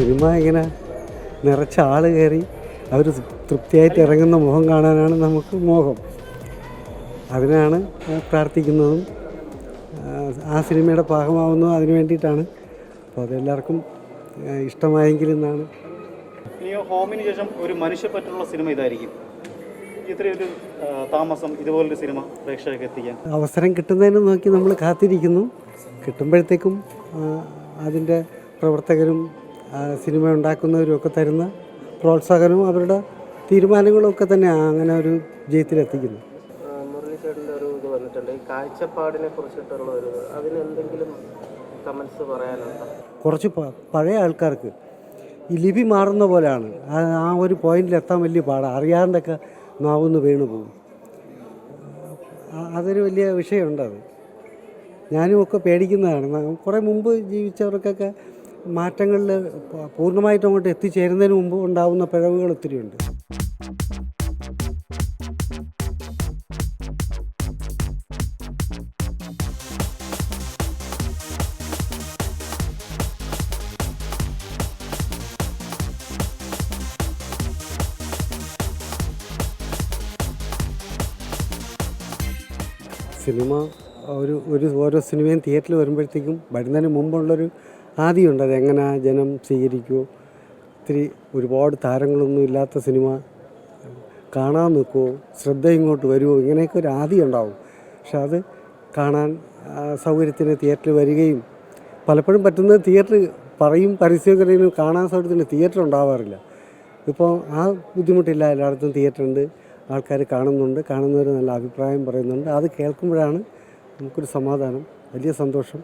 Cinema ഇങ്ങനെ നിറച്ച ആൾ കയറി അവർ തൃപ്തിയായിട്ട് ഇറങ്ങുന്ന മുഖം കാണാനാണ് നമുക്ക് മോഹം. അതിനാണ് പ്രാർത്ഥിക്കുന്നതും ആ, സിനിമയുടെ ഭാഗമാവുന്നതും അതിന് വേണ്ടിയിട്ടാണ്. അപ്പോൾ അതെല്ലാവർക്കും ഇഷ്ടമായെങ്കിൽ എന്നാണ് ഹോമിന് ശേഷം ഒരു മനുഷ്യപ്പറ്റുള്ള സിനിമ ഇതായിരിക്കും. ഇത്രയൊരു താമസം ഇതുപോലൊരു സിനിമ പ്രേക്ഷകർക്ക് എത്തിക്കാൻ. അവസരം കിട്ടുന്നതിന് നോക്കി നമ്മൾ കാത്തിരിക്കുന്നു. കിട്ടുമ്പോഴത്തേക്കും അതിന്റെ പ്രവർത്തകരും സിനിമ ഉണ്ടാക്കുന്നവരും ഒക്കെ തരുന്ന പ്രോത്സാഹനവും അവരുടെ തീരുമാനങ്ങളും ഒക്കെ തന്നെ അങ്ങനെ ഒരു ജയത്തിലെത്തിക്കുന്നു മുരളി ചേട്ടന്റെ ഒരു ഇത് വന്നിട്ടുണ്ട്. ഈ കാഴ്ചപ്പാടിനെ കുറിച്ചിട്ടുള്ള ഒരു കമൻസ് പറയാനുണ്ടോ? കുറച്ച് പഴയ ആൾക്കാർക്ക് ഈ ലിപി മാറുന്ന പോലെയാണ്. ആ ഒരു പോയിന്റിൽ എത്താൻ വലിയ പാടാണ് അറിയാണ്ടൊക്കെ നാവുന്ന് വീണ് പോകും. അതൊരു വലിയ വിഷയമുണ്ട് അത്. ഞാനും ഒക്കെ പേടിക്കുന്നതാണ്. കുറേ മുമ്പ് ജീവിച്ചവർക്കൊക്കെ മാറ്റങ്ങളിൽ പൂർണമായിട്ടും അങ്ങോട്ട് എത്തിച്ചേരുന്നതിന് മുമ്പ് ഉണ്ടാവുന്ന പിഴവുകൾ ഒത്തിരിയുണ്ട് സിനിമ ഒരു ഒരു ഓരോ സിനിമയും തിയേറ്ററിൽ വരുമ്പോഴത്തേക്കും വരുന്നതിന് മുമ്പുള്ളൊരു ആദ്യമുണ്ട്. അതെങ്ങനെ ജനം സ്വീകരിക്കുമോ ഒത്തിരി ഒരുപാട് താരങ്ങളൊന്നും ഇല്ലാത്ത സിനിമ. കാണാൻ നിൽക്കുമോ ശ്രദ്ധ ഇങ്ങോട്ട് വരുമോ ഇങ്ങനെയൊക്കെ ഒരു ആദ്യം ഉണ്ടാവും. പക്ഷെ അത് കാണാൻ സൗകര്യത്തിന് തിയേറ്ററിൽ വരികയും പലപ്പോഴും പറ്റുന്നത് തിയേറ്റർ പറയും പരസ്യം ഉണ്ടെങ്കിലും കാണാൻ സൗകര്യത്തിന് തിയേറ്റർ ഉണ്ടാവാറില്ല. ഇപ്പോൾ ആ ബുദ്ധിമുട്ടില്ല. എല്ലായിടത്തും തിയേറ്റർ ഉണ്ട് ആൾക്കാർ കാണുന്നുണ്ട്. കാണുന്നവർ നല്ല അഭിപ്രായം പറയുന്നുണ്ട്. അത് കേൾക്കുമ്പോഴാണ് നമുക്കൊരു സമാധാനം. വലിയ സന്തോഷം.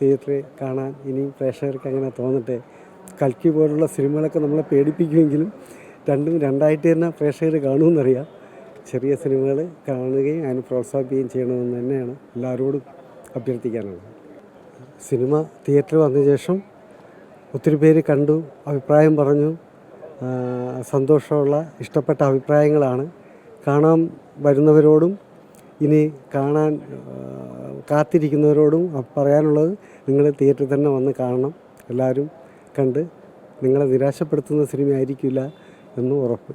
തിയേറ്ററിൽ കാണാൻ ഇനിയും പ്രേക്ഷകർക്ക് അങ്ങനെ തോന്നട്ടെ. കൽക്കി പോലുള്ള സിനിമകളൊക്കെ നമ്മളെ പേടിപ്പിക്കുമെങ്കിലും രണ്ടും രണ്ടായിട്ട് തന്നെ പ്രേക്ഷകർ കാണുമെന്നറിയാം. ചെറിയ സിനിമകൾ കാണുകയും അതിനെ പ്രോത്സാഹിപ്പിക്കുകയും ചെയ്യണമെന്ന് തന്നെയാണ് എല്ലാവരോടും അഭ്യർത്ഥിക്കാനുള്ളത്. സിനിമ തിയേറ്ററിൽ വന്ന ശേഷം ഒത്തിരി പേര് കണ്ടു അഭിപ്രായം പറഞ്ഞു സന്തോഷമുള്ള ഇഷ്ടപ്പെട്ട അഭിപ്രായങ്ങളാണ്. കാണാൻ വരുന്നവരോടും ഇനി കാണാൻ കാത്തിരിക്കുന്നവരോടും പറയാനുള്ളത് നിങ്ങൾ തിയേറ്ററിൽ തന്നെ വന്ന് കാണണം. എല്ലാവരും കണ്ട് നിങ്ങളെ നിരാശപ്പെടുത്തുന്ന സിനിമ ആയിരിക്കില്ല എന്ന് ഉറപ്പ്.